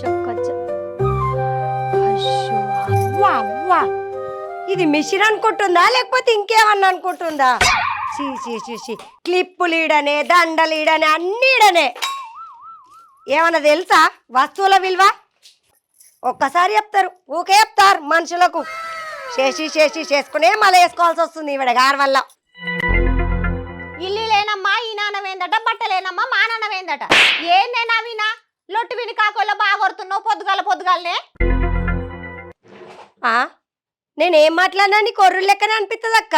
చెక్కచ్చ అయ్యో, అవ్వ ఇది మిషన్ అనుకుంటుందా? లేకపోతే ఇంకేమన్నా అనుకుంటుందా? చీ చీ చీ చీ క్లిప్పులు ఈడనే దండలు ఈడనే అన్ని ఈడనే ఏమన్నా తెలుసా? వస్తువుల విలువ? ఒక్కసారి చెప్తారు. ఊకే చెప్తారు మనుషులకు. చేసి చేసి చేసుకునే మళ్ళీ వేసుకోవాల్సి వస్తుంది ఈవిడ గారి వల్ల. ఇల్లు లేనమ్మా ఈ నాన్నమేందట బట్టలేనమ్మా మా నాన్నమేందట ఏందేనా వినా లొట్టు విని కాకోలో బాగా కొడుతున్నావు పొద్దుగాల పొద్దుగాలనే? ఆ? నేనేం మాట్లాడినా నీ కొర్రు లెక్కనే అనిపిస్తుంది అక్క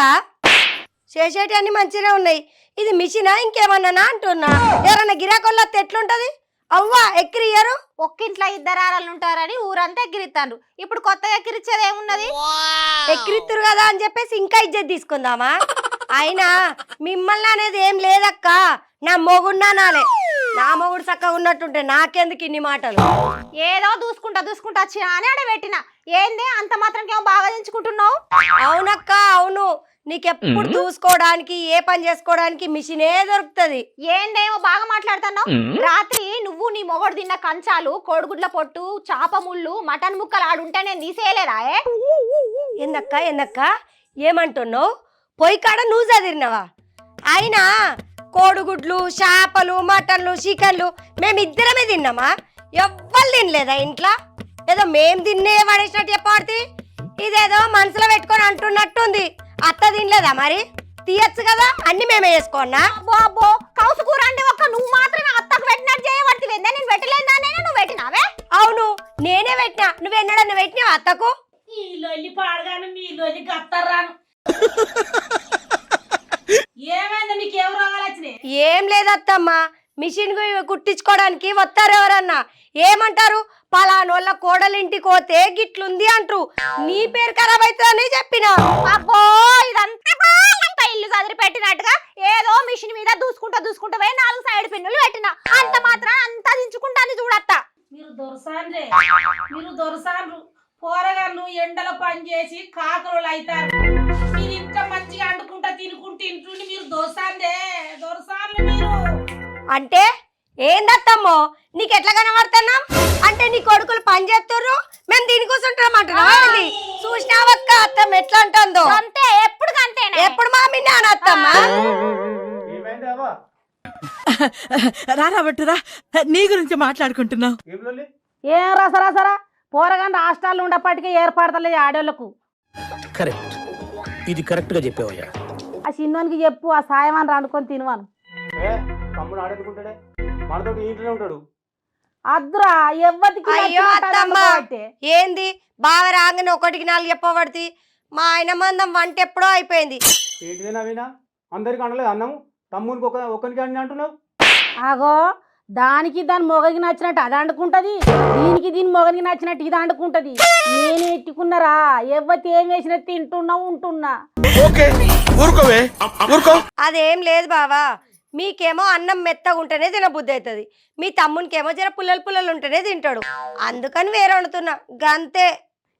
చేసేటి మంచిగా ఉన్నాయి. ఇది మిషనా ఇంకేమన్నానా అంటున్నా? ఎవరన్నా గిరాకొల్లో ఎట్లుంటది అవ్వా ఎక్కిరియరు ఒక్కింట్లో ఇద్దరు ఆరాలు ఉంటారని ఊరంతా ఎక్కిరిస్తాండ్రు ఇప్పుడు కొత్తగా ఎక్కిరిచ్చేది ఏమున్నది ఎక్కిరిత్తురు కదా అని చెప్పేసి ఇంకా ఇజ్జత్ తీసుకుందామా? అయినా మిమ్మల్ని అనేది ఏం లేదక్క. నా మొగున్నానాలే. నా మొగుడు చక్కగా ఉన్నట్టుంటే నాకెందుకు ఇన్ని మాటలు? ఏదో దూసుకుంటా దూసుకుంటా వచ్చినా అని ఆడ పెట్టిన ఏంది అంత మాత్రం ఏమో బాగా దించుకుంటున్నావు అవునక్క అవును. నీకెప్పుడు చూసుకోవడానికి ఏ పని చేసుకోవడానికి మిషనే దొరుకుతుంది. ఏందేమో బాగా మాట్లాడుతున్నావు? రాత్రి నువ్వు నీ మొగడు తిన్న కంచాలు కోడిగుడ్ల పొట్టు చాప ముళ్ళు మటన్ ముక్కలు ఆడుంటే నేను తీసేయలేదా ఏ? ఏందక్క ఏందక్క? ఏమంటున్నావు? పొయ్యి కాడ నువ్వు చదివినావా? అయినా కోడిగుడ్లు చేపలు మటన్లు చికెన్లు మేమిద్దరమే తిన్నామా? ఎవ్వరు తినలేదా ఇంట్లో? ఏదో మేం తిన్నే పడేసినట్టు చెప్పాడుతి ఇదేదో మనసులో పెట్టుకొని అంటున్నట్టుంది. అత్త తినలేదా మరి? తీయచ్చు కదా అన్ని మేమే చేసుకోన్నా? అబ్బో అబ్బో కౌసు కూర అంటే ఒక్క నువ్వు మాత్రమే అత్తకు పెట్టినట్టు చేయబడుతుంది. నేను పెట్టలేదా నేను నువ్వు పెట్టినావే? అవును నేనే పెట్టినా. నువ్వెన్నడన్నా పెట్టినావా అత్తకు? ఈ లొల్లి పాడగాను మీ లొల్లి గత్తర్రాను. ఏం లేదత్తమ్మా. మిషన్ కుట్టించుకోవడానికి వస్తారు ఎవరన్నా? ఏమంటారు? పలానోళ్ళ కోడలింటికి పోతే గిట్లుంది అంటారు. నీ పేరు ఖరాబ్ అవుతుందని చెప్పిన. అబ్బో ఇదంతా ఇల్లు చదిరి పెట్టినట్టుగా ఏదో మిషన్ మీద దూసుకుంటా దూసుకుంటా పోయి నాలుగు సైడ్ పిన్నులు పెట్టిన. అంత మాత్రం అంతా దించుకుంటాను చూడత్తా. మీరు దొరసాన్రే మీరు దొరసాన్రు. పోరగాళ్ళు ఎండలో పని చేసి కాకరోళ్ళు అవుతారు తినుకుంటూ ఇంటుండి మీరు దొరసాన్రే దొరసాన్లు మీరు. అంటే ఏందత్తమ్మో నీకు ఎట్లా కనబడుతున్నాం? అంటే నీ కొడుకులు పని చేస్తుర్రు? మేము దీని కూర్చుంటాం అంటున్నావా చూసినావక్క అత్తమ్మ ఎట్లా అంటుందో? అంతే ఎప్పుడు అంతేనే? ఎప్పుడు మా మీ నాన్న అత్తమ్మ? రారా బట్టురా నీ గురించి మాట్లాడుకుంటున్నావు. ఏం రసరా సరా పోరగాండి హాస్టల్లో ఉండప్పటికీ ఏర్పడతలేదు ఆడోళ్ళకు. కరెక్ట్. ఇది కరెక్ట్గా చెప్పావయ్యా. ఆ చిన్నోనికి చెప్పు ఆ సాయం అని రానుకొని తినవాను. ఏ తమ్ముడు ఆడెందుకుంటాడే? మనతోటి ఇంట్లోనే ఉంటాడు. అద్దురా ఎవ్వరికి అయ్యో నచ్చినట్టు అది అత్తమ్మ అనుకోవట్టే. ఏంది? బాగా రాగానే ఒకటికి నాలుగు చెప్పబడితే మా ఆయన మందం వంట ఎప్పుడో అయిపోయింది. ఏంటిదే నవీనా? అందరికి అనలేదు అన్నము తమ్మునికి ఒక ఒక్కరికి అని అంటున్నావు? ఆగో దానికి దాని మొగనికి నచ్చినట్టు అది అండుకుంటది దీనికి దీని మొగనికి నచ్చినట్టు ఇది అండుకుంటది. నేను ఎట్టుకున్నారా? ఎవ్వతి ఏం వేసినా తింటున్నా ఉంటున్నా. ఓకే. ఊరుకోవే. ఊరుకో. అదేం లేదు బావా. మీకేమో అన్నం మెత్తగా ఉంటేనే తినబుద్ధి అవుతుంది మీ తమ్మునికేమో జర పుల్లలు పుల్లలు ఉంటేనే తింటాడు. అందుకని వేరే వండుతున్నా. గంతే.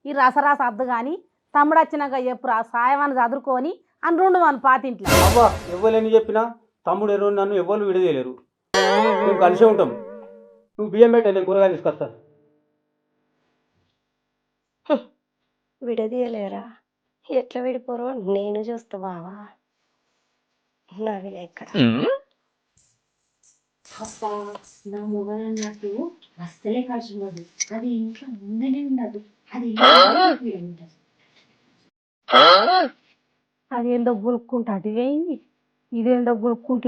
ఈ రసరాస అద్దు కానీ తమ్ముడు వచ్చినాక చెప్పురా సాయం అని చదువుకొని అని రెండు మన పాతింట్లో. అవ్వ ఎవ్వలేని చెప్పినా తమ్ముడు ఎరువు నన్ను ఎవ్వరు విడదీయలేరు. మేము కలిసే ఉంటాం. నువ్వు బియ్యం పెట్టే నేను కూరగాయలు తీసుకొస్తా. విడదీయలేరా? ఎట్లా విడిపోరో? నేను చూస్తా బావా. ఇక్కడ. నా నాకు అస్సలే అది ఇంట్లో ఉండనే ఉండదు. అది ఉండదు. అదేందో గులుక్కుంటా అటు వేయింది.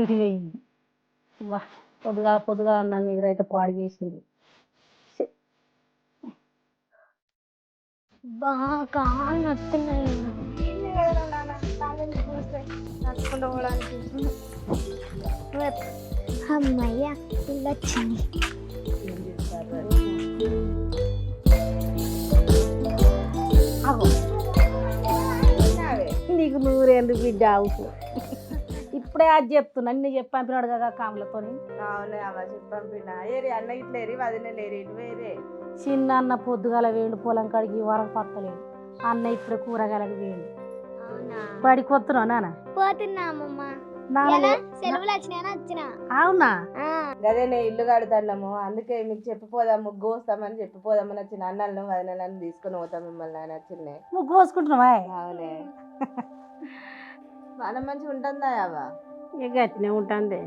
ఇటు వేయింది. వా పొద్దుగా పొద్దుగా అన్నాను మీరైతే పాడు చేసింది. బాగా నచ్చుతున్నాయి అమ్మయ్య ఇలా వచ్చింది. నీకు నూరేళ్ళు బిడ్డ అవుతు. ఇప్పుడే అది చెప్తున్నా అన్ని చెప్పి పంపినాడు కదా కాములతోని. అవునే అమ్మ ఏరి అన్న ఇట్లా ఏరి వదిన లేరి వేరే చిన్న అన్న పొద్దుగాల వేయండు పొలం కాడికి వరకు పత్తలేడు. అన్న ఇప్పుడు కూరగాయలకు వేయండు అవునా? పడికొత్తున్నావు నాన్న? అవునా? అదే నేను ఇల్లు కడుతున్నాము అందుకే మీకు చెప్పిపోదాం ముగ్గు వస్తామని చెప్పిపోదామని వచ్చిన. అన్నలను వదినలను తీసుకొని పోతాం మిమ్మల్ని అని వచ్చిండే ముగ్గు పోసుకుంటున్నావా అవునే. మనం మంచిగా ఉంటుందా అవ్వ? ఇక గట్టినే ఉంటుంది.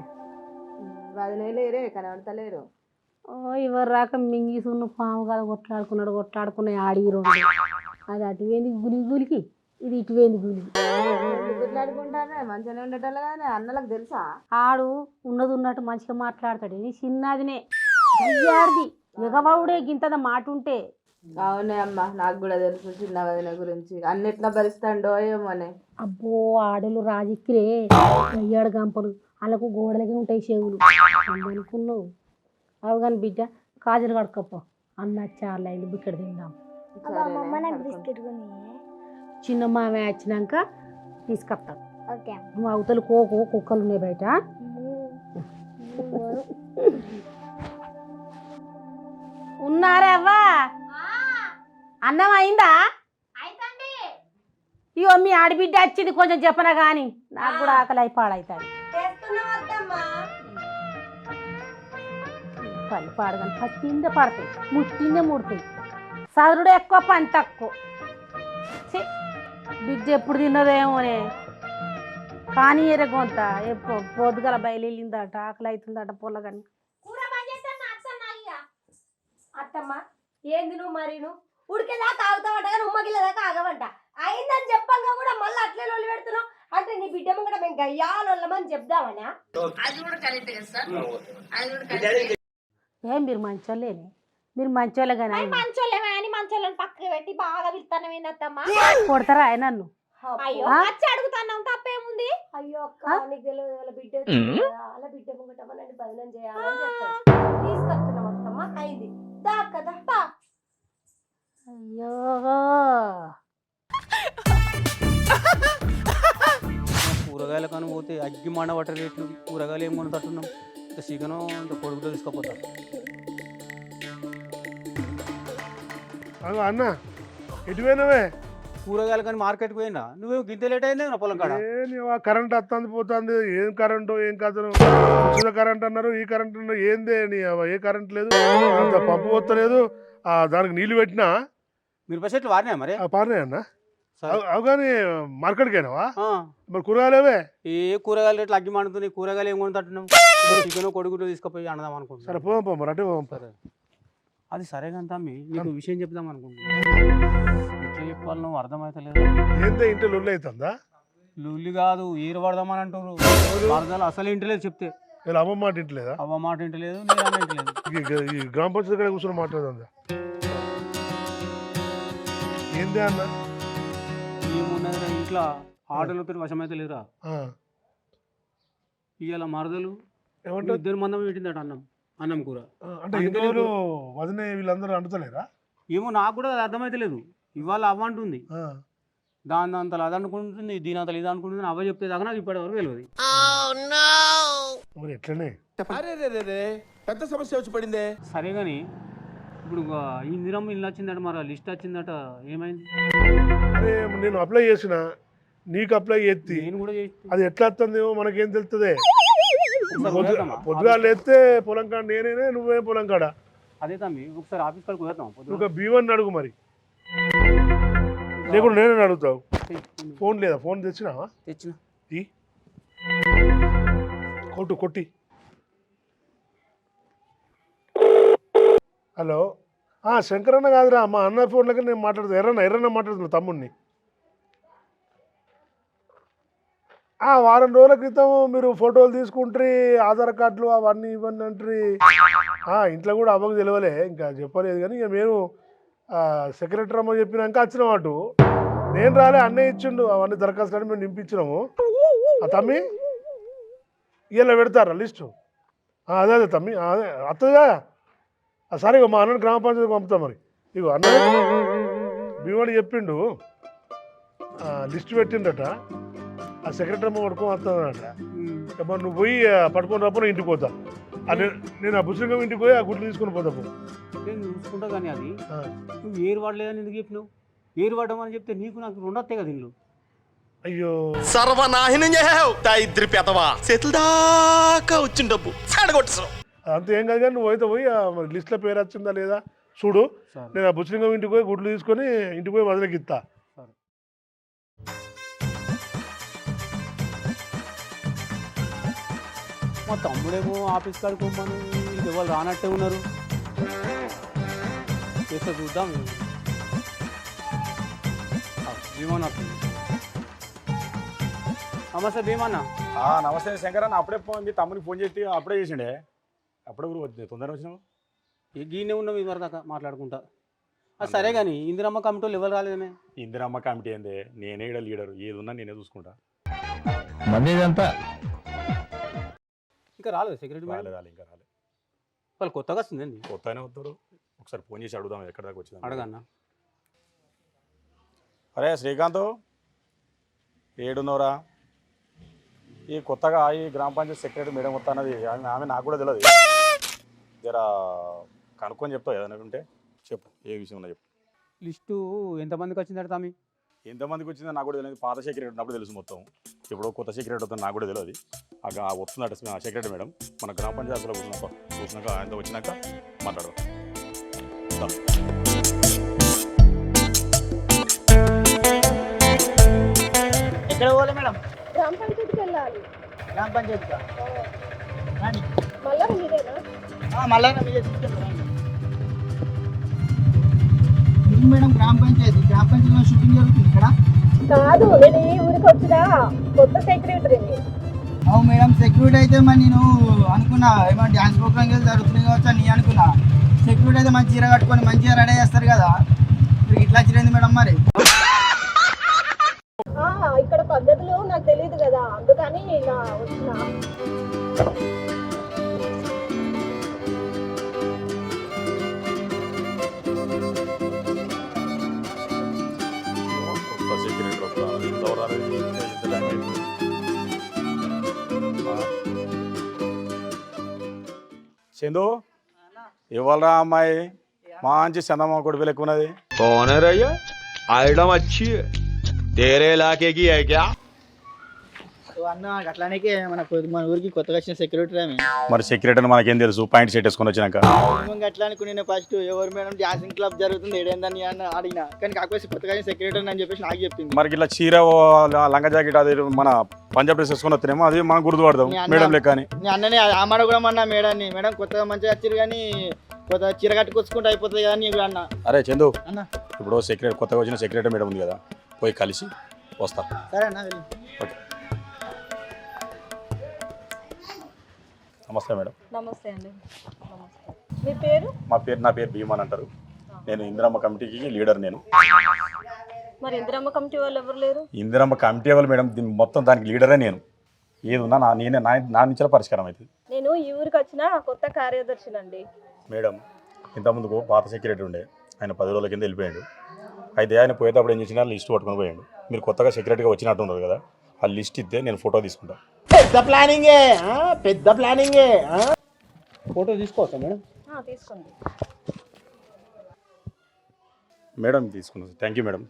వదిన లేరే కనబడతలేరు. ఓ ఎవరు రాక మింగి సున్న పాము కదా కొట్లాడుకున్నాడు కొట్లాడుకున్నాయి ఆడి రెండు అది అటు వేంది గులి గులికి ఇది ఇటు వేంది గులికి. గుడ్లాడుకుంటానే మంచిగానే ఉండేటోళ్ళు కానీ అన్నలకు తెలుసా? ఆడు ఉన్నది ఉన్నట్టు మంచిగా మాట్లాడతాడు. ఇది చిన్నదినే గయ్యాడిది ఎగవావుడే గింతద మాట ఉంటే అవునే అమ్మ నాకు కూడా తెలుసు చిన్న వదిన గురించి. అన్నిట్లా భరిస్తాడో ఏమోనే. అబ్బో ఆడలు రాజిక్కిరే గయ్యాడు గంపలు. వాళ్ళకు గోడలకి ఉంటాయి చెవులు. అనుకున్నావు అవు కానీ బిడ్డ కాజలు కడుక్కపో. అన్న చాలా అయింది బిక్కడ తిందాం. చిన్న మామే వచ్చినాక తీసుకొస్తాం. ఓకే. నువ్వు అవతల కోకు కుక్కలు ఉన్నాయి బయట. ఉన్నారా అవ్వా? అన్నం అయిందా? ఇగో మీ ఆడబిడ్డ వచ్చింది కొంచెం చెప్పనా కానీ నాకు కూడా ఆకలి అయి అత్తమ్మా పని పాడగాని పట్టిందే పడతాయి ముట్టిందే ముడుతాయి. చదువుడు ఎక్కువ పని తక్కువ. బిడ్డ ఎప్పుడు తిన్నదేమోనే. కానీ ఎరగొంత పొద్దుగల బయలుదేరిందట ఆకలి అవుతుందట పొలగని అత్తమ్మ ఏంది నువ్వు మరి నువ్వు ఉడికేదాకా ఆగుతావంట కానీ ఉమ్మగిలేదాకా ఆగవంట. అయిందని చెప్పంగా కూడా మళ్ళీ అట్లే లొల్లి పెడుతున్నావు? అంటే నీ బిడ్డ ముంగట మేము గయ్యాలొల్లమని చెప్దామనా? ఏం మీరు మంచోళ్ళేనే మీరు మంచోళ్ళే కానీ మరి మంచోళ్ళేమే? అని మంచోళ్ళని పక్కకి పెట్టి బాగా పిలుతాను ఏందత్తమ్మా? కొడతారా ఆయన నన్ను? అయ్యో? వచ్చి అడుగుతున్నాం తప్పేముంది? అయ్యో అక్క? నీకు తెలియదు వాళ్ళ బిడ్డ వాళ్ళ బిడ్డ ముంగట నన్ను బదనం చేయాలని చెప్తాను తీసుకొస్తున్నాం అత్తమ్మ. అయింది. దా కదా అయ్యో! కూరగాయల కానీ పోతే అగ్గి మండ పట్ట రేట్లు కూరగాయలు ఏం కొని తట్టున్నాం ఇంత చికెను ఇంత కొడుకుతో తీసుకుపోతా. అగో అన్న ఎటు పోయినవే? కూరగాయలు కానీ మార్కెట్కి పోయినా? నువ్వు గింత లేట్ అయింది నా పొలం కాడ? కరెంట్ వస్తుంది పోతుంది ఏం కరెంటు ఏం కథను? ఉచిత కరెంట్ అన్నారు ఈ కరెంట్ అన్నారు ఏందే నీ అవ్వ, ఏ కరెంట్ లేదు? అంత పంపు పోతలేదు ఆ దానికి నీళ్ళు పెట్టినా? మీరు చెట్లు వారినా మరి? పారినాయి అన్న? సరే. అవు- అవు కానీ మార్కెట్కి అయినావా ఆ, మరి కూరగాయలేవే? ఏ కూరగాయలు రేట్లు అగ్గి మండుతున్నాయి? కూరగాయలు ఏం కొని తట్టున్నాం చికెన్ కొడుకుతో తీసుకుపోయి సరే అనుకుంటున్నా పోదాం పో మరి అటే పోదాం పో. సరే. అది సరే కానీ తమ్మి నీకు విషయం చెప్దాం అనుకుంటున్నా. ఎట్లా చెప్పాలి నువ్వు? అర్థమవుతలేదు ఏందే ఇంటి లొల్లి అవుతుందా? లుల్లి కాదు ఈరు పడదామని అంటారు వరదలు అసలు ఇంటలేదు చెప్తే. ఇలా అమ్మ మాట ఇంటలేదా అవ్వ మాట ఇంటలేదు నేను అన్న ఇంటలేదు ఈ గ్రామ పంచాయతీ కూర్చొని మాట్లాడుతుందా? ఏందే అన్న? ఏమున్నదిరా ఇంట్లో? ఆటలతో వశమైతే లేరా ఆ, ఇవాళ మరదలు ఇద్దరు మందం పెట్టిందట అన్నం అన్నం కూర. అంటే రోజులు వదిన వీళ్ళందరూ అంటుతలేరా? ఏమో నాకు కూడా అది అర్థమైతే లేదు. ఇవాళ అవ్వ అంటుంది. ఆ. దాని అంతలు అది అనుకుంటుంది దీని అంతలు ఇది అనుకుంటుంది అవ్వ చెప్తే దాకా నాకు ఇప్పటి వరకు తెలియదు మరి ఎట్లనే? పెద్ద సమస్య వచ్చి పడిందే. సరే కానీ ఇప్పుడు ఒక ఇందిరమ్మ ఇల్లు వచ్చిందట మరి లిస్ట్ వచ్చిందట ఏమైంది? అరే నేను అప్లై చేసిన నీకు అప్లై చేసి నేను కూడా చేసి అది ఎట్లా వస్తుందేమో మనకేం తెలుస్తుంది? పొద్దుగాలు ఎత్తే పొలం కాడ నేనే నువ్వే పొలం కాడ అదే తమ్మి ఒకసారి ఆఫీస్ కాడికి కుదురుతాం నువ్వు బీవన్ అడుగు మరి. లేకుండా నేనే అడుగుతావు? ఫోన్ లేదా? ఫోన్ తెచ్చినావా? తెచ్చిన. ఈ? కొట్టు కొట్టి. హలో? శంకరన్న కాదురా మా అన్న ఫోన్లకి నేను మాట్లాడుతున్నా. ఎర్రన్న ఎర్రన్న మాట్లాడుతున్నా తమ్ముడిని ఆ, వారం రోజుల క్రితం మీరు ఫోటోలు తీసుకుంటారు ఆధార్ కార్డులు అవన్నీ ఇవన్నీ అంటారు. ఇంట్లో కూడా అవ్వకు తెలియలే ఇంకా చెప్పలేదు కానీ ఇక మేము సెక్రటరీ అమ్మ చెప్పినాక వచ్చినాం అటు. నేను రాలే అన్నయ్య ఇచ్చిండు అవన్నీ దరఖాస్తు అని మేము నింపించినాము. ఆ తమ్మి? ఇలా పెడతారా లిస్టు? అదే అదే తమ్మి అదే అత్తదా సరే ఇగో మా అన్నని గ్రామ పంచాయతీకి పంపుతాం మరి. ఇగో అన్న భీముడు చెప్పిండు. లిస్ట్ పెట్టిండట. ఆ సెక్రటరీ అమ్మ పడుకొని వస్తానట మరి నువ్వు పోయి ఆ, పట్టుకొని రాపో ఇంటికి పోతా. నేను- ఆ బుసలింగం ఇంటికి పోయి ఆ గుడ్లు తీసుకొని పోతా. నేను చూసుకుంటా కానీ అది. నువ్వు ఏరు వాడలేదని ఎందుకు చెప్పినావు? ఏరు వాడమని చెప్తే నీకు నాకు రెండు వస్తాయి కదా ఇల్లు. అయ్యో. సర్వనాశనం చేసావు ఇద్దరి పెదవా. చేతుల దాకా వచ్చిన డబ్బు. సాడగొట్టేసావు అంత ఏం కాదు కానీ నువ్వు అయితే పోయి లిస్ట్లో పేరు వచ్చిందా లేదా చూడు. నేను ఆ బుచ్చలింగం ఇంటికి పోయి గుడ్లు తీసుకొని ఇంటికి పోయి వదిలేకి ఇస్తా మా తమ్ముడేమో ఆఫీస్ కాడికి పోమని ఇది ఎవరు రానట్టే ఉన్నారు. చేస్తే చూద్దాం. ఆ, భీమన్న. నమస్తే భీమన్న. నమస్తే శంకర్ అన్న అప్పుడే ఫోన్ మీ తమ్మునికి ఫోన్ చేసి అప్పుడే చేసిండే. అప్పుడే కూడా వచ్చి తొందరగా వచ్చినావు? ఈ గీనే ఉన్నాం ఇదివరకు దాకా మాట్లాడుకుంటా. అది సరే కానీ ఇందిరమ్మ కమిటీ వాళ్ళు ఎవరు రాలేదమే ఇందిరమ్మ కమిటీ ఏంది? నేనే ఇక్కడ లీడర్ ఏది ఉన్నా నేనే చూసుకుంటా. ఇంకా రాలేదు సెక్రటరీ మేడం రాలేదు రాలేదు ఇంకా రాలేదు వాళ్ళు కొత్తగా వస్తుందండి కొత్తనే వస్తారు. ఒకసారి ఫోన్ చేసి అడుగుదాం ఎక్కడ దాకా వచ్చింది అడగన్న. అరే శ్రీకాంత్ ఏడున్నవరా? ఈ కొత్తగా ఈ గ్రామ పంచాయతీ సెక్రటరీ మేడం వస్తా అన్నది ఆమె ఆమె నాకు కూడా తెలియదు జర కనుక్కొని చెప్తావు ఏదైనా ఉంటే చెప్పు ఏ విషయం ఉన్నా చెప్పు. లిస్టు ఎంతమందికి వచ్చిందట తమ్మి ఎంతమందికి వచ్చిందో నాకు కూడా తెలియదు. పాత సెక్రటరీ ఉన్నప్పుడు తెలుసు మొత్తం. ఇప్పుడు కొత్త సెక్రటరీ వస్తుంది నాకు కూడా తెలియదు. ఆ గా- వస్తుందట ఆ సెక్రటరీ మేడం. మన గ్రామ పంచాయతీలో కూర్చున్నాక కూర్చున్నాక ఆయనతో వచ్చినాక మాట్లాడదాం. ఎక్కడ పోలే మేడం? గ్రామ పంచాయతీకి వెళ్ళాలి. గ్రామ పంచాయతీ మళ్ళా మీరేనా? మేడం గ్రామ పంచాయతీ. గ్రామ పంచాయతీలో షూటింగ్ జరుగుతుంది ఇక్కడ. కాదు నేను ఈ ఊరికి వచ్చిన కొత్త సెక్రటరీని అవు మేడం సెక్యూరిటీ అయితే మరి నేను అనుకున్నా. ఏమన్నా డ్యాన్స్ ప్రోగ్రామ్ జరుగుతున్నాయి కావచ్చు అని నేను అనుకున్నా. సెక్యూరిటీ అయితే మంచి చీర కట్టుకొని మంచిగా రెడీ చేస్తారు కదా. మీరు ఇట్లా చిరైంది మేడం మరి. ఇక్కడ పద్ధతులు నాకు తెలియదు కదా. అందుకని నా వచ్చిన. ఎందు ఇవ్వరా అమ్మాయి? మంచి చందమ్మ కొడుపు లెక్కున్నది. కోనరయ్య ఆయడం వచ్చి తేరే లాకేకి అయ్యా. సో అన్న అట్లానే మన మన ఊరికి కొత్తగా వచ్చిన సెక్యూరిటీ మరి సెక్రటరీ మనకేం తెలుసు? పాయింట్ సెట్ వేసుకొని వచ్చినాక. అట్లా అనుకుని ఫస్ట్ ఎవరు మేడం డాన్సింగ్ క్లబ్ జరుగుతుంది ఏడేందని అని అడిగిన. కానీ కాకపోతే కొత్తగా సెక్యూరిటీ అని చెప్పేసి నాకు చెప్పింది. మరి ఇట్లా చీర లంగా జాకెట్ అది మన పంజాబ్ డ్రెస్ వేసుకొని వస్తేనేమో అది మనం అన్న- మేడం లెక్క అని. నేను అన్ననే ఆ మాట కూడా అన్నా మేడాన్ని. మేడం కొత్తగా మంచిగా వచ్చారు కానీ కొత్త చీర కట్టుకొచ్చుకుంటే అయిపోతుంది కానీ నేను కూడా అన్న. అరే చందు అన్న. ఇప్పుడు సెక్రటరీ కొత్తగా వచ్చిన సెక్రటరీ మేడం ఉంది కదా పోయి కలిసి వస్తా. సరే అన్న ఓకే. నమస్తే మేడం. నమస్తే అండి. నమస్తే. మీ పేరు? మా పేరు నా పేరు భీమాన్ అంటారు. నేను ఇందిరమ్మ కమిటీకి లీడర్ నేను. మరి ఇందిరమ్మ కమిటీ వాళ్ళు ఎవరు లేరు? ఇందిరమ్మ కమిటీ వాళ్ళు మేడం దీని మొత్తం దానికి లీడరే నేను. ఏది ఉన్నా నా నేనే నా నా నుంచే పరిష్కారం అవుతుంది. నేను ఈ ఊరికి వచ్చిన కొత్త కార్యదర్శినండి మేడం ఇంతకుముందుకు పాత సెక్రటరీ ఉండే. ఆయన పది రోజుల కింద వెళ్ళిపోయాడు. అయితే ఆయన పోయేటప్పుడు ఏం చేసినా లిస్ట్ పట్టుకొని పోయాడు. మీరు కొత్తగా సెక్రటరీగా వచ్చినట్టు ఉన్నారు కదా. ఆ లిస్ట్ ఇస్తే నేను ఫోటో తీసుకుంటా. పెద్ద ప్లానింగే పెద్ద ప్లానింగే ఫోటో తీసుకోవచ్చా మేడం? ఆ, తీసుకోండి. మేడం తీసుకున్నాను థ్యాంక్ యూ మేడం.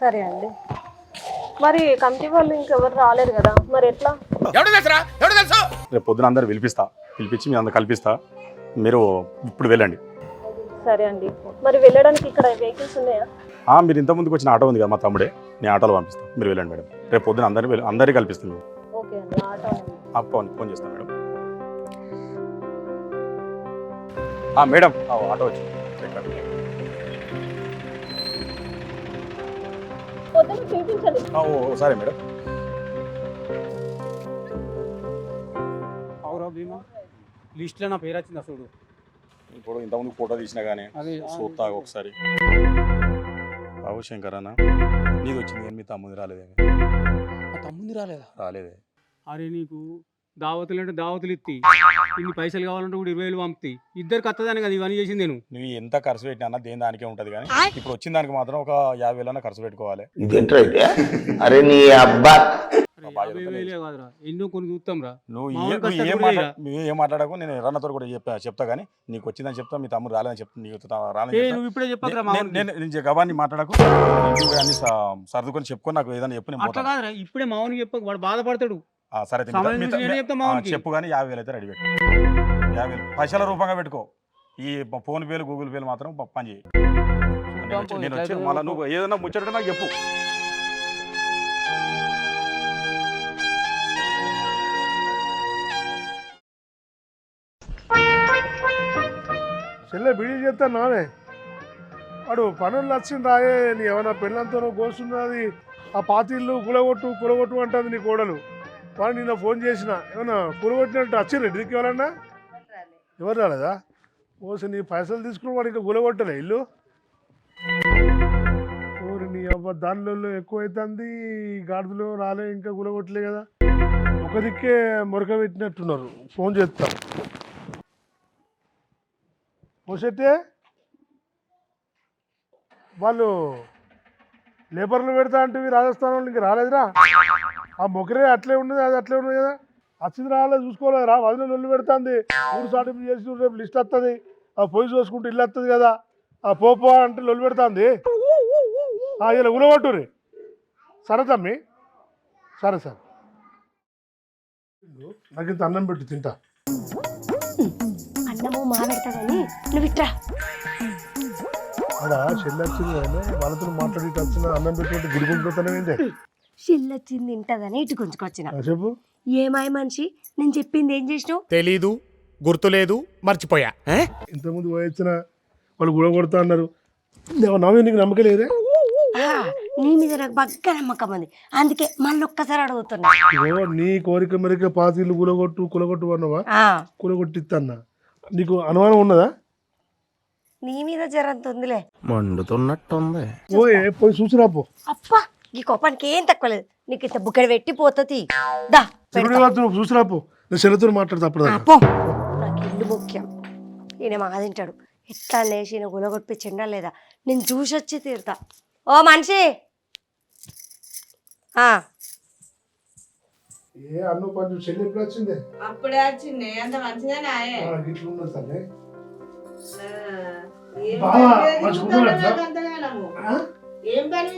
సరే అండి. మరి కమిటీ వాళ్ళు ఇంకెవరు రాలేరు కదా మరి ఎట్లా? రేపు పొద్దున అందరు పిలిపిస్తా. పిలిపించి మీ అందరు కల్పిస్తా. మీరు ఇప్పుడు వెళ్ళండి. సరే అండి. మరి వెళ్ళడానికి ఇక్కడ వెహికల్స్ ఉన్నాయా? ఆ, మీరు ఇంతకుముందుకు వచ్చిన ఆటో ఉంది కదా మా తమ్ముడే. నేను ఆటోలో పంపిస్తాను మీరు వెళ్ళండి మేడం. రేపు పొద్దున అందరినీ వెళ్ళి అందరికీ కల్పిస్తాను. ఆ, ఫోన్ ఫోన్ చేస్తాను మేడం. ఆ, మేడం ఆ, ఆటో వచ్చింది సరే మేడం. అవురా భీమా లిస్ట్లో నా పేరు వచ్చింది చూడు. ఇప్పుడు ఇంతకుముందు ఫోటో తీసినా కానీ అదే చూస్తా ఒకసారి. అవు శంకర్ అన్న నీది వచ్చింది కానీ మీ తమ్ముది రాలేదే. తమ్ముంది రాలేదా? రాలేదే. అరే నీకు దావతులు అంటే దావతులు ఇత్తి. ఇన్ని పైసలు కావాలంటే కూడా ఇరవై వేలు పంపుతాయి ఇద్దరికి వస్తుందని కదా ఇవన్నీ చేసింది నేను. నువ్వు ఎంత ఖర్చు పెట్టినా దేని దానికే ఉంటుంది కానీ ఇప్పుడు వచ్చిన దానికి మాత్రం ఒక యాభై వేలన్నా ఖర్చు పెట్టుకోవాలి. ఇదేంట్రా అరే నీ అబ్బా! యాభై వేలే. కాదురా. ఎన్నో కొన్ని చూస్తాం రా. నువ్వు ఏ- నువ్వు కష్టాలు ఏం కూడా మాట్లా ఇరా. నువ్వు ఏం మాట్లాడకు నేను కూడా చెప్తా చెప్తా కానీ నీకు వచ్చిందని చెప్తా మీ తమ్ముడు రాలేదని చెప్తా నీకు తా- రాలేదని ఏ చెప్తా. నువ్వు ఇప్పుడే చెప్పకరా నేను నేను గవాన్ని మాట్లాడకు నువ్వు అన్ని స- సర్దుకొని చెప్పుకొని నాకు ఏదైనా చెప్పు నేను అట్లా పోతాను. కాదురా ఇప్పుడే మామూలు చెప్పక వాడు బాధపడతాడు. సరే అయితే మీ- ఆ. చెప్పు కానీ యాభై వేలు అయితే రెడీ పెట్టు. యాభై వేలు. పైసల రూపంగా పెట్టుకో. ఈ ప- ఫోన్ పేలు గూగుల్ పేలు మాత్రం ప- పని చేయి. నేను వచ్చి- నేను వచ్చి ఎట్లయితే మళ్ళీ నువ్వు ఏదైనా ముచ్చట నాకు చెప్పు. చెల్లె బిడీ చేస్తా నానే. వాడు పనులు వచ్చింది రాయే నీ ఏమైనా పెళ్ళంతో కోస్తున్నది ఆ పాతిళ్ళు కులగొట్టు కులగొట్టు అంటుంది నీ కోడలు. వాళ్ళు నిన్న ఫోన్ చేసిన ఏమన్నా కూలగొట్టినట్టు వచ్చిర్రు ఇంటికి ఎవరన్నా? ఎవరు రాలేదా? ఓసి నీ పైసలు తీసుకుని వాడు ఇంకా కూలగొట్టలే ఇల్లు. ఊరి నీ అవ్వ దానిలో ఎక్కువ అవుతుంది గాడిదలో రాలే ఇంకా కూలగొట్టలే కదా. ఒక దిక్కే మొరక పెట్టినట్టున్నారు. ఫోన్ చేస్తా. పోసెట్టే వాళ్ళు లేబర్లు పెడతా అంటే రాజస్థాన్ వాళ్ళు రాలేదురా? ఆ మొకరే అట్లే ఉన్నది అది అట్లే ఉన్నది కదా. వచ్చింది రాలేదు చూసుకోలేదు రా వదిన నొల్లు పెడుతుంది. ఊరు సాటింపు చేసి రేపు లిస్ట్ వస్తుంది ఆ పొయ్యి చూసుకుంటే ఇల్లు వస్తుంది కదా. ఆ పోపో అంటే లొల్లు పెడుతుంది. ఇలా ఉలగొట్టురి సరే తమ్మి. సరే సరే. నాకు ఇంత అన్నం పెట్టు తింటా. అన్నము మా పెడతా కానీ నువ్వు ఇట్రా. అలా చెల్లి వచ్చింది కానీ వాళ్ళతో మాట్లాడి వచ్చిన అన్నం పెట్టుకుంటే గుడికుంటుతానే ఏంటి? చిల్లొచ్చింది తింటదని ఇటు కొంచుకొచ్చిన చెప్పు. ఏమాయి మనిషి? నేను చెప్పింది ఏం చేసినావు? తెలీదు గుర్తులేదు మర్చిపోయా. ఇంతకుముందు పోయొచ్చిన వాళ్ళు గుడ కొడతా అన్నారు. నా- నా మీద నీకు నమ్మకం లేదే? ఆ, నీ మీద నాకు బాగా నమ్మకం ఉంది. అందుకే మళ్ళీ ఒక్కసారి అడుగుతున్నా. ఇగో నీ కోరిక మెరిక పాతీలు గులగొట్టు కులగొట్టు అన్నవా? ఆ, కులగొట్టిత్తన్నా. నీకు అనుమానం ఉన్నదా? నీ మీద జరంత ఉందిలే. మండుతున్నట్టుంది. పోయే పోయి చూసిరా పో. అప్పా ఈ కోపానికి ఏం తక్కువ లేదు. నీకు ఇంత బుక్కడి పెట్టి పోతుంది. దా పెడతా. నువ్వు నేను మాట్లాడతా అప్పుడు. నాకు ఇల్లు ముఖ్యం. ఈయన మా తింటాడు. ఎట్లా లేచి ఈయన గులగొట్టిపించిండా లేదా? నేను చూసి వచ్చి తీరుతా. ఓ మనిషి! ఆ, ఏ అన్ను కొంచెం చెల్లి ఎప్పుడు వచ్చిందే? అప్పుడే వచ్చింది. అంత ఆ, గిట్ల ఉన్నది తల్లి. బావా, మంచిగా అంతగానము? ఆ? ఏం పని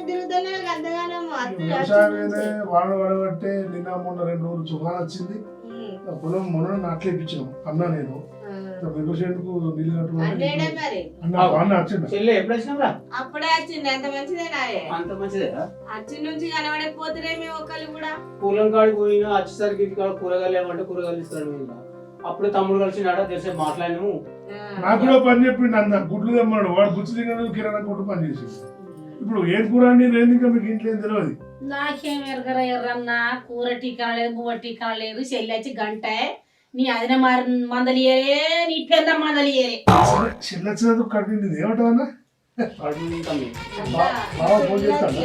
వ్యవసాయమే వాడ వడబట్టే నిన్న మొన్న రెండు రోజులు తుఫాన్ వచ్చింది. పొలం మొన్న నాట్లు ఇప్పించినాం అన్నా నేను. వెంకటేశ్వరుకు నీళ్ళు అప్పుడే వచ్చింది. అంత అంత అచ్చి నుంచి కనబడకపోతే ఒక్కళ్ళు కూడా. పూలం కాడికి పోయినా వచ్చేసరికి ఇంటికాడ కూరగాయలు ఏమంటే కూరగాయలు ఇస్తాడు. అప్పుడు తమ్ముడు కలిసినాడా తెలిసే మాట్లాడినాము. నాకు కూడా పని చెప్పిండు అన్న. గుడ్లు తెమ్మన్నాడు. వాడు బుచ్చి దిగను కిరాణా కొట్టు పని చేసి ఇప్పుడు ఏం కూర నేను ఇంకా మీకు ఇంట్లో ఏం తెలియదు నాకేం ఎరగర ఎర్రన్నా కూర టీకా లేదు బువ్వ టీకా లేదు చెల్లెచ్చి గంట. నీ అదిన మందలియరే నీ పెద్ద మందలియరే చిల్లచ్చినందుకు కడిగింది ఏమంటావు అన్న అడుగు తమ్మి. బాగా ఫోన్ చేస్తాను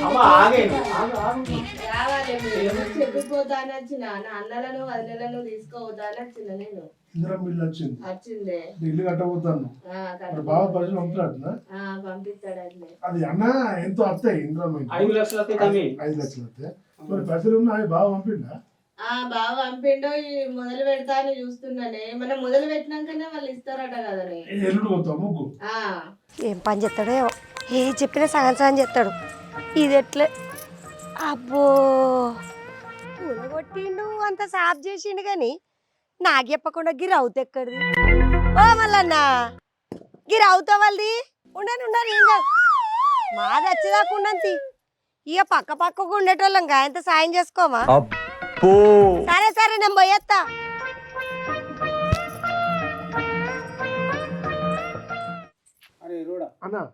అమ్మ ఆగే ఆగు, ఆగు. రావాలి మీరు. చెప్పిపోతాను వచ్చిన నా అన్నలను వదినలను తీసుకోవద్దాని వచ్చిన నేను ఇందిరా మిల్లు వచ్చింది వచ్చిందే ఇల్లు కట్టబోతాను. బాగా పరిచయం అది అన్న ఎంతో వస్తాయి ఇందిరా మిల్లు. ఐదు లక్షలు ఐదు లక్షలు వస్తాయి మరి పైసలు ఉన్నాయి బాగా పంపిండా ఆ బాగా పంపిండో ఈ మొదలు పెడతా అని చూస్తున్నానే. మనం మొదలు పెట్టినాకనే వాళ్ళు ఇస్తారట కదని ఎల్లుడు పోతావు ముగ్గు? ఆ. ఏం పని చేస్తాడో ఏమో. ఏ చెప్పినా సగం సగం చేస్తాడు. ఇది ఎట్లే? అబ్బో. కూలగొట్టిండు అంత సాఫ్ చేసిండు కానీ నాకు చెప్పకుండా గిరి అవుత ఎక్కడిది? ఓ మల్లన్న గిరి అవుతా వాళ్ళది? ఉండను ఉండను ఏం కాదు. మాది వచ్చేదాకా ఉండంతి. ఇక పక్క పక్కకు ఉండేటోళ్ళం ఎంత సాయం చేసుకోమా? సరే సరే నేను పోయేస్తా అరే రోడా. అన్న.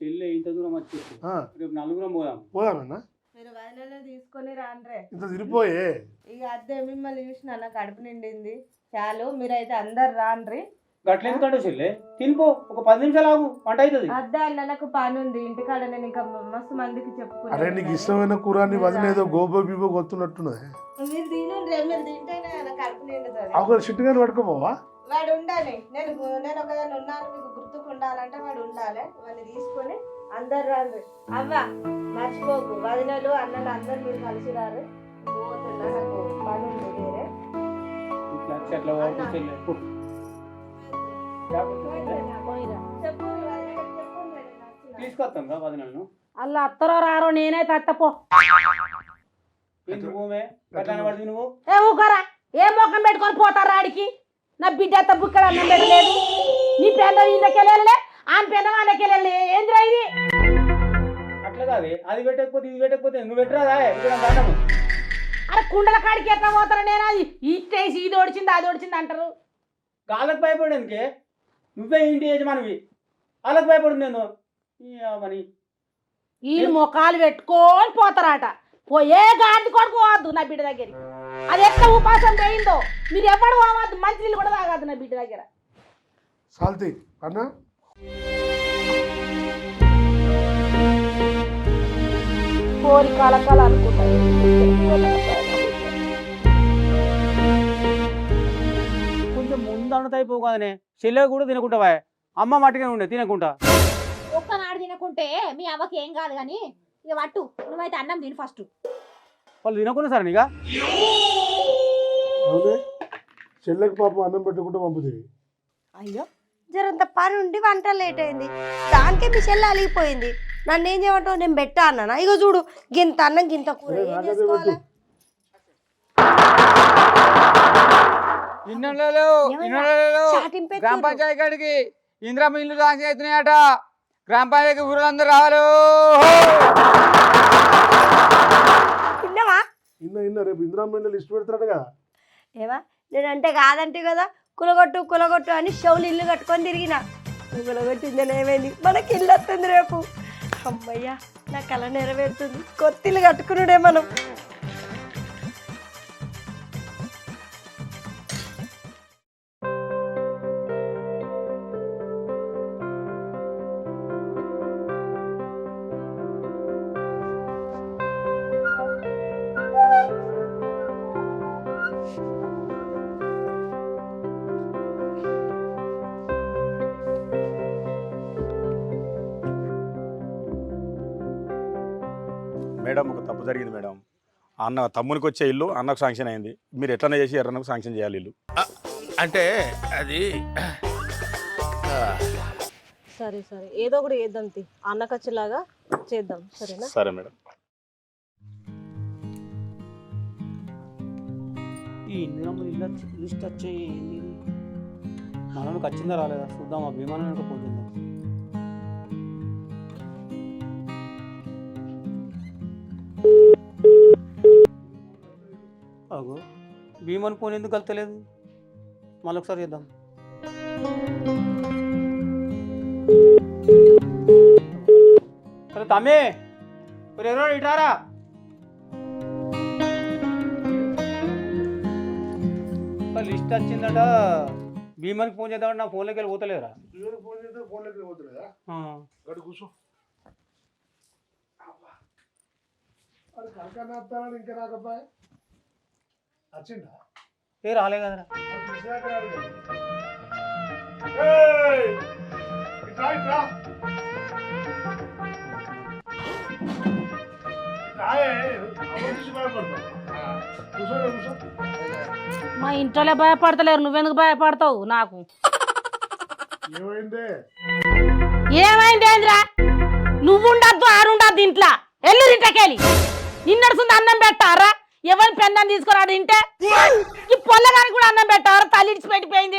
చెల్లె ఇంత దూరం వచ్చేసి. ఆ, రేపు నలుగురం పోదాం. పోదామన్నా మీరు వదినలు తీసుకొని రాండ్రే. ఇంత తిరిగిపోయే. ఇక అద్దె మిమ్మల్ని చూసిన నా కడుపు నిండింది. చాలు మీరైతే అందరు రాండ్రి. గట్లేదు కంటే చెల్లె? తినిపో ఒక పది నిమిషాలు ఆగు వంట అవుతుంది అద్దె అన్న నాకు పని ఉంది. ఇంటికాడ నేను ఇంకా మస్తు మందికి అరే నీకు చెప్పుకున్నాను ఇష్టమైన కూర నీ వదిలేదో గోబో బీబో కొత్తున్నట్టున్నది మీరు తినండి మీరు తింటేనే నా కడుపు నిండుతుంది. ఒక షిట్టుగాని పట్టుకోపోవా వాడు ఉండాలి. నేను నేను ఒకదాన్ని ఉన్నాను మీకు గుర్తుకు ఉండాలంటే వాడు ఉండాలి. వాడిని తీసుకొని అందరు రండి అవ్వ మర్చిపోకు. వదినలు అన్నలు అందరు మీరు కలిసి రారు. పోతున్నా నాకు పని ఉంది వేరే నచ్చిన. తీసుకొస్తాం కదా వదినను అలా అత్తరో రారో నేనే తత్తపో నువ్వు ఏ ఊకరా ఏ ముఖం పెట్టుకొని పోతారు ఆడికి? నా బిడ్డ అంత బుక్కడ అన్నం పెట్టలేదు. నీ పెద్ద ఇందకెళ్ళలే ఆమె పెద్ద వాళ్ళకెళ్ళలే ఏందిరా ఇది? అట్లా కాదు. అది పెట్టకపోతే ఇది పెట్టకపోతే నువ్వు పెట్టరాదా అరే కుండల కాడికి ఎట్లా పోతారా నేను? అది ఇట్టేసి ఇది ఓడిచింది అది ఓడిచింది అంటారు. కాళ్ళకు భయపడేందుకే? నువ్వే ఇంటి యజమానివి. వాళ్ళకి భయపడు నేను మని వీళ్ళు ముఖాలు పెట్టుకొని పోతారట. పోయే గాంధీ కొడుకు పోవద్దు నా బిడ్డ దగ్గరికి. అది ఎట్లా ఉపాసం పోయిందో మీరు ఎప్పుడు పోవద్దు మంచి నీళ్ళు కూడా తాగద్దు నా బిడ్డ దగ్గర. సాల్తీ అన్న? కోరి కలకాల అనుకుంటారు ముందు చెల్లె కూడా తినకుంటావా? అమ్మ మట్టుగా ఉండే తినకుంటా? ఒక్కనాడు తినకుంటే మీ అవ్వకి ఏం కాదు కానీ ఇక పట్టు నువ్వైతే అన్నం తిను ఫస్ట్. వాళ్ళు తినకుండా సరే నీగా అవునే. చెల్లెకి పాపం అన్నం పెట్టుకుంటూ పంపుతుంది అయ్యో జరంత పని ఉండి వంట లేట్ అయింది. దానికే మీ చెల్లి అలిగిపోయింది. నన్ను ఏం చేయమంటావు? నేను పెట్టా అన్నానా? ఇగో చూడు గింత అన్నం గింత కూర. ఏం చేసుకోవాలా? చాటింపు ఎత్తుర్రు. కాడికి ఇందిరా ఇల్లు సాంక్షన్ అవుతున్నాయట గ్రామ పంచాయతీ ఊరందరూ రావాలి. ఇన్న ఇన్న రేపు ఇందిరామ్మ లిస్ట్ పెడతారట కదా. ఏమా నేనంటే కాదంటే కదా. కులగొట్టు కులగొట్టు అని షవులు ఇల్లు కట్టుకొని తిరిగిన. నువ్వు కులగొట్టిందని ఏమైంది? మనకి ఇల్లు వస్తుంది రేపు. అమ్మయ్యా నా కళ నెరవేరుతుంది. కొత్త ఇల్లు కట్టుకున్నాడే మనం. తప్పు జరిగింది మేడం. అన్న తమ్మునికి వచ్చే ఇల్లు అన్నకు శాంక్షన్ అయింది. మీరు ఎట్లనే చేసి ఎర్రన్నకు శాంక్షన్ చేయాలి ఇల్లు. అంటే అది సరే సరే. ఏదో ఒకటి చేద్దాం తి. అన్నకచ్చేలాగా చేద్దాం. సరేనా? సరే మేడం. ఈ ఇందిరమ్మ ఇల్లు లిస్ట్ వచ్చే మనకు వచ్చిందా రాలేదా? చూద్దాం ఆ విమానం పోతుందా? అగో భీమన్ ఫోన్ ఎందుకు కలతలేదు? మళ్ళీ ఒకసారి చేద్దాం. సరే తమ్మి. ఎవరో ఇటారా లిస్ట్ వచ్చిందట. భీమన్కి ఫోన్ చేద్దామంటే నా ఫోన్లోకి వెళ్ళి ఇవరికి ఫోన్ చేస్తే ఫోన్లోకి పోతులేదా? కూర్చో. అది కనకన్న ఇంకా రాకపోయా? వచ్చిందా ఏ రాలే కదరా. మా ఇంట్లో భయపడతలేరు నువ్వెందుకు భయపడతావు నాకు? ఏమైందే? ఏమైంది ఏంద్రా? నువ్వు ఉండద్దు ఆడుండద్దు ఇంట్లో. ఎల్లు ఇంటకెళ్ళి నిన్నడుస్తుంది అన్నం పెట్టారా? ఎవరి పెన్నం తీసుకురాడు ఇంటే ఈ పొల్లగానికి కూడా అన్నం పెట్టారా తల్లి ఇడిచి పెట్టిపోయింది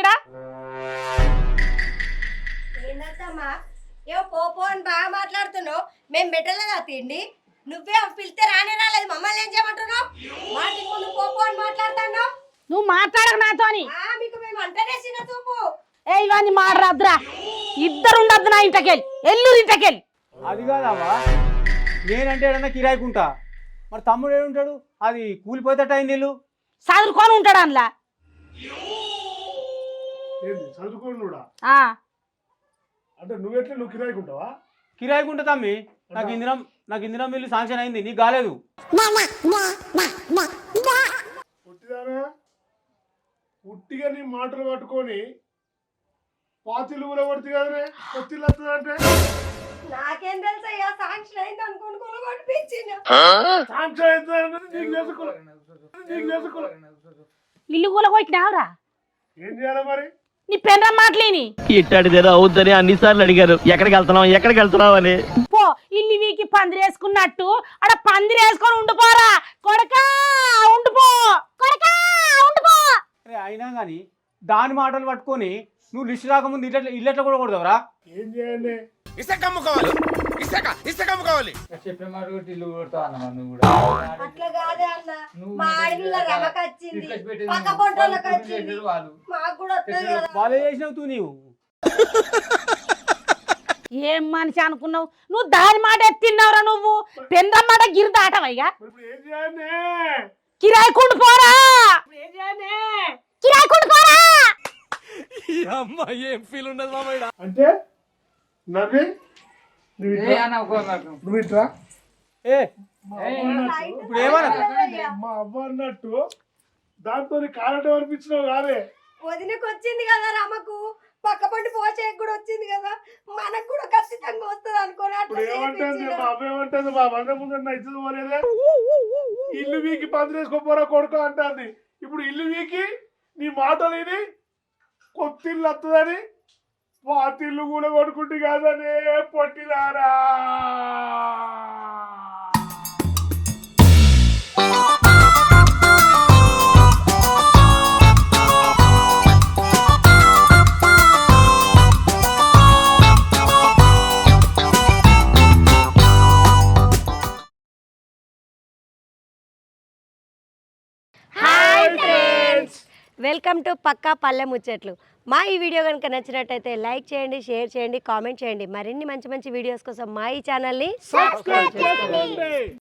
పోపో అని బాగా మాట్లాడుతున్నావు. మేము పెట్టలేదా తిండి. నువ్వే పిలిస్తే రానే రాలేదు. మమ్మల్ని ఏం చేయమంటున్నావు? మాటి ముందు పోపో అని మాట్లాడుతున్నావు. నువ్వు మాట్లాడక నాతోని ఆ, మీకు మేము అంటేనే చిన్న చూపు. ఏ ఇవన్నీ మాడరాదురా ఇద్దరు ఉండద్దు నా ఇంటకెళ్ళి. ఎల్లు ఇంటకెళ్ళి. అది కాదమ్మా. నేనంటే కిరాయికుంటా. మరి తమ్ముడు ఏడుంటాడు? అది అయింది ఇల్లు చదువుకొని ఉంటాడు అందులో. ఆ, అంటే నువ్వెట్లా నువ్వు కిరాయికుంటావా కిరాయికుంటా తమ్మి. నాకు ఇందిరం నాకు ఇందిరం ఇల్లు శాంక్షన్ అయింది. నీకు కాలేదు. పుట్టిదానా? ఉట్టిగా నీ మాటలు పట్టుకొని పాతిలు కూడా కొడుతుంది కదనే కొత్తిల్లు వస్తుందంటే. నాకేం తెలుసు అయ్యా సాంక్షన్ అయింది అనుకోని కొనుగొట్టిపించిన సాంక్షన్ అవుతుందంటే నీకు చేసుకోలే నీకు చేసుకోలే ఇల్లు కూల కొట్టినావురా ఏం చేయాలి మరి? నీ పెన్రం మాటలేని? ఇట్టాడిదేదో అవుద్దని అన్నిసార్లు అడిగారు. ఎక్కడికి వెళ్తున్నావు ఎక్కడికి వెళ్తున్నావు అని. పో ఇల్లు వీకి పందిరేసుకున్నట్టు ఆడ పందిరేసుకొని ఉండిపోరా. కొడకా ఉండిపో కొడకా ఉండిపో. అరే అయినా కానీ దాని మాటలు పట్టుకొని నువ్వు లిస్ట్ రాకముందు ఇట్లా ఇల్లెట్లా కూడా కొడదావురా ఏం చేయండి? ఇసుక అమ్ముకోవాలి. ఇసుక ఇసుక అమ్ముకోవాలి. చెప్పిన మాట కొట్టి ఇల్లు కొడతావు అన్న నువ్వు కూడా? అట్లా కాదే అన్న. మా ఆడపిల్ల రమకు వచ్చింది పక్క పొంటోళ్ళకి వచ్చింది మాకు కూడా వస్తుంది కదా. బాగా చేసినావు తూ నీవు. ఏం మనిషి అనుకున్నావు? నువ్వు దాని మాట ఎత్తిన్నావురా నువ్వు. పెన్రం మాట గిరి దాటవయ్యా కిరాయి కుండు పోరా. కిరాయి కుండు పోరా. ఏం ఫీల్ ఉండదు మామయ్య? అంటే నవ్వి? నువ్వు ఇట్రా. నువ్వు ఇట్రా ఏ ఇప్పుడు ఏమన్నా? మా అవ్వ అన్నట్టు దాంతో కారటం అనిపించినావు కాదే వదినకి వచ్చింది కదా రమకు. పక్క పంటి పోసేకి కూడా వచ్చింది కదా. మనకు కూడా ఖచ్చితంగా వస్తుంది అనుకోని ఇప్పుడు అట్లా ఏమంటుంది. మా అమ్మ ఏమంటుంది? మా బంధం ముందు నా ఇచ్చింది పోలేదే. ఇల్లు వీకి పందిరేసుకోపోరా కొడుకు అంటుంది. ఇప్పుడు ఇల్లు వీకి నీ మాటలు ఇది కొత్తిల్లు వస్తుందని పాతిల్లు కూడా కొడుకుంటే కాదనే పొట్టిదారా. వెల్కమ్ టు పక్కా పల్లె ముచ్చట్లు. మా ఈ వీడియో కనుక నచ్చినట్టయితే లైక్ చేయండి షేర్ చేయండి కామెంట్ చేయండి. మరిన్ని మంచి మంచి వీడియోస్ కోసం మా ఈ ఛానల్ని సబ్స్క్రైబ్ చేయండి.